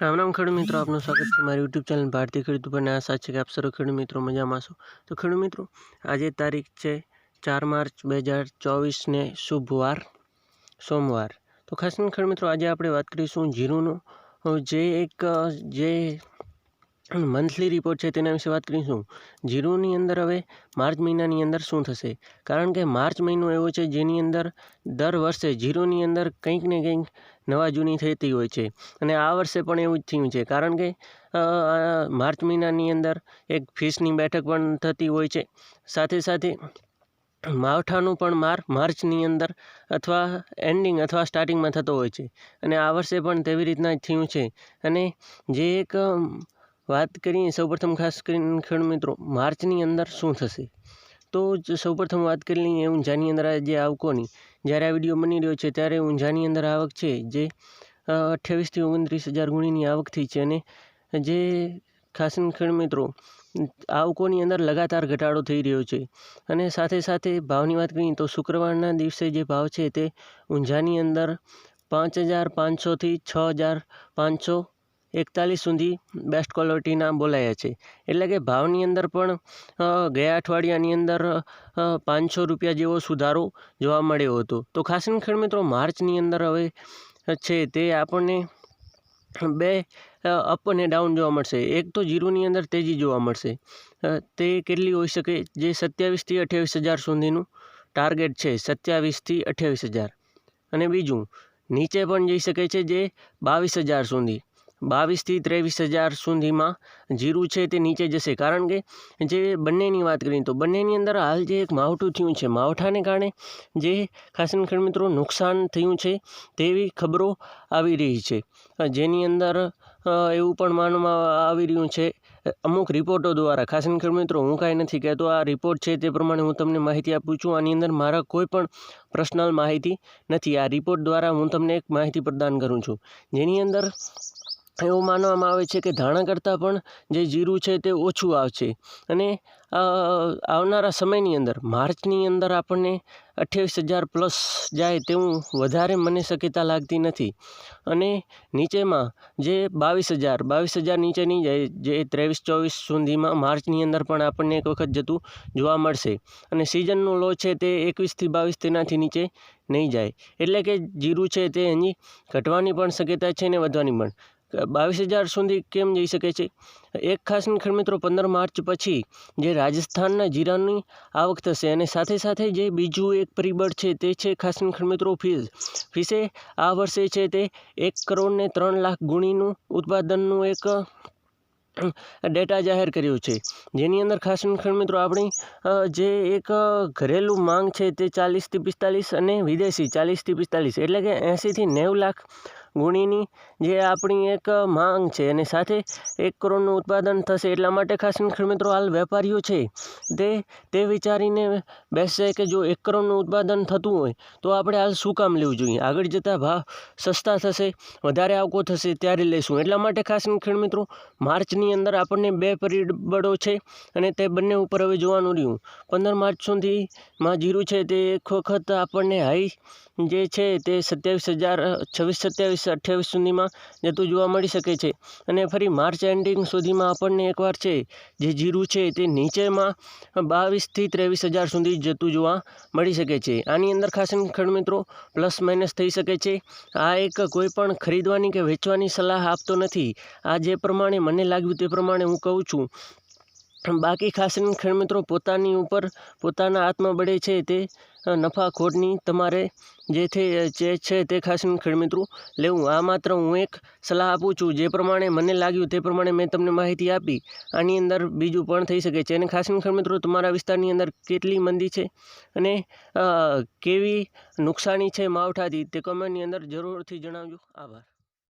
રામ રામ ખેડૂત મિત્રો, આપનું સ્વાગત છે મારી યુટ્યુબ ચેનલ ભારતીય ખેડૂત ઉપર અને આશા છે કે આપ સર્વ ખેડૂત મિત્રો મજામાં છો તો ખેડૂત મિત્રો, આજે તારીખ છે ચાર માર્ચ બે હજાર ચોવીસને શુભવાર, સોમવાર. તો ખાસ કરીને ખેડૂત મિત્રો, આજે આપણે વાત કરીશું જીરુનો જે એક જે મંથલી રિપોર્ટ છે તેના વિશે વાત કરીશું. જીરોની અંદર હવે માર્ચ મહિનાની અંદર શું થશે? કારણ કે માર્ચ મહિનો એવો છે જેની અંદર દર વર્ષે જીરોની અંદર કંઈક ને કંઈક નવા જૂની થતી હોય છે. અને આ વર્ષે પણ એવું જ થયું છે. કારણ કે માર્ચ મહિનાની અંદર એક ફીસની બેઠક પણ થતી હોય છે. સાથે સાથે માવઠાનું પણ માર માર્ચની અંદર અથવા એન્ડિંગ અથવા સ્ટાર્ટિંગમાં થતો હોય છે. અને આ વર્ષે પણ તેવી રીતના જ થયું છે. અને જે એક વાત કરીએ સૌપ્રથમ ખાસ કરીને ખેડૂત મિત્રો, માર્ચની અંદર શું થશે? તો જ સૌપ્રથમ વાત કરી લઈએ ઊંઝાની અંદર આજે આવકોની. જ્યારે આ વીડિયો બની રહ્યો છે ત્યારે ઊંઝાની અંદર આવક છે જે અઠ્યાવીસથી ઓગણત્રીસ હજાર ગુણીની આવક થઈ છે અને જે ખાસ ખેડ મિત્રો, આવકોની અંદર લગાતાર ઘટાડો થઈ રહ્યો છે. અને સાથે સાથે ભાવની વાત કરીએ તો શુક્રવારના દિવસે જે ભાવ છે તે ઊંઝાની અંદર પાંચ હજાર પાંચસોથી છ હજાર પાંચસો એકતાલીસ સુધી બેસ્ટ ક્વોલિટીના બોલાયા છે. એટલે કે ભાવની અંદર પણ ગયા અઠવાડિયાની અંદર પાંચસો રૂપિયા જેવો સુધારો જોવા મળ્યો હતો. તો ખાસ ખેડ મિત્રો, માર્ચની અંદર હવે છે તે આપણને બે અપ અને ડાઉન જોવા મળશે. એક તો જીરોની અંદર તેજી જોવા મળશે. તે કેટલી હોઈ શકે? જે સત્યાવીસથી અઠ્યાવીસ હજાર સુધીનું ટાર્ગેટ છે સત્યાવીસથી અઠ્યાવીસ હજાર. અને બીજું, નીચે પણ જઈ શકે છે જે બાવીસ હજાર સુધી. બાવીસથી ત્રેવીસ હજાર સુધીમાં જીરું છે તે નીચે જશે. કારણ કે જે બંનેની વાત કરીએ તો બંનેની અંદર હાલ જે એક માવઠું થયું છે, માવઠાને કારણે જે ખાસ ખેડ મિત્રો નુકસાન થયું છે તેવી ખબરો આવી રહી છે. જેની અંદર એવું પણ માનવામાં આવી રહ્યું છે. અમુક રિપોર્ટો દ્વારા, ખાસ ખેડ મિત્રો, હું કાંઈ નથી કહેતો, આ રિપોર્ટ છે તે પ્રમાણે હું તમને માહિતી આપું છું. આની અંદર મારા કોઈ પણ પર્સનલ માહિતી નથી. આ રિપોર્ટ દ્વારા હું તમને એક માહિતી પ્રદાન કરું છું. જેની અંદર એવું માનવામાં આવે છે કે ધાણા કરતાં પણ જે જીરું છે તે ઓછું આવશે. અને આવનારા સમયની અંદર, માર્ચની અંદર આપણને અઠ્યાવીસ હજાર પ્લસ જાય તેવું વધારે મને શક્યતા લાગતી નથી. અને નીચેમાં જે બાવીસ હજાર બાવીસ હજાર નીચે નહીં જાય જે ત્રેવીસ, ચોવીસ સુધીમાં માર્ચની અંદર પણ આપણને એક વખત જતું જોવા મળશે. અને સિઝનનો લો છે તે એકવીસથી બાવીસ તેનાથી નીચે નહીં જાય. એટલે કે જીરું છે તે હજી ઘટવાની પણ શક્યતા છે ને વધવાની પણ. બાવીસ હજાર સુધી કેમ જઈ શકે છે? એક ખાસ ખેડ મિત્રો, પંદર માર્ચ પછી જે રાજસ્થાનના જીરાની આવક થશે અને સાથે સાથે જે બીજું એક પરિબળ છે, તે છે ખાસ ખેડ મિત્રો ફીસ ફીસે આ વર્ષે છે તે એક કરોડ ને ત્રણ લાખ ગુણીનું ઉત્પાદનનું એક ડેટા જાહેર કર્યો છે. જેની અંદર ખાસ મિત્રો આપણી જે એક ઘરેલું માંગ છે તે ચાલીસથી પિસ્તાલીસ અને વિદેશી ચાલીસથી પિસ્તાલીસ, એટલે કે એંશીથી નેવું લાખ ગુણીની જે આપણી એક માંગ છે. અને સાથે એક કરોડનું ઉત્પાદન થશે એટલા માટે ખાસ મિત્રો હાલ વેપારીઓ છે. તે તે વિચારીને બેસશે કે જો એક કરોડનું ઉત્પાદન થતું હોય, તો આપણે હાલ શું કામ લેવું જોઈએ? આગળ જતાં ભાવ સસ્તા થશે, વધારે આવકો થશે, ત્યારે લેશું. એટલા માટે ખાસ કરીને મિત્રો, માર્ચની અંદર આપણને બે પરિબળો છે અને તે બંને ઉપર હવે જોવાનું રહ્યું. પંદર માર્ચ સુધીમાં જીરું છે તે એક વખત આપણને હાઈ જે છે તે સત્યાવીસ હજાર, છવ્વીસ, સત્યાવીસ અઠ્યાવીસ સુધીમાં જતું જોવા મળી શકે છે. અને ફરી માર્ચ એન્ડિંગ સુધીમાં આપણને એકવાર છે, જે જીરું છે તે નીચેમાં બાવીસથી ત્રેવીસ હજાર સુધી જતું જોવા મળી શકે છે. આની અંદર ખાસ ખેડ મિત્રો, પ્લસ માઇનસ થઈ શકે છે. આ એક કોઈ પણ ખરીદવાની કે વેચવાની સલાહ આપતો નથી. આ જે પ્રમાણે મને લાગ્યું તે પ્રમાણે હું કહું છું. બાકી ખાસ કરીને મિત્રો, પોતાની ઉપર, પોતાના આત્મબળે છે તે નફા ખોટની તમારે જે જે છે તે ખાસ મિત્રો, લેવું. આ માત્ર હું એક સલાહ આપું છું. જે પ્રમાણે મને લાગ્યું તે પ્રમાણે મેં તમને માહિતી આપી. આની અંદર બીજું પણ થઈ શકે છે. અને ખાસ કરીને મિત્રો, તમારા વિસ્તારની અંદર કેટલી મંદી છે અને કેવી નુકસાની છે માવઠાથી તે કમેન્ટની અંદર જરૂરથી જણાવજો. આભાર.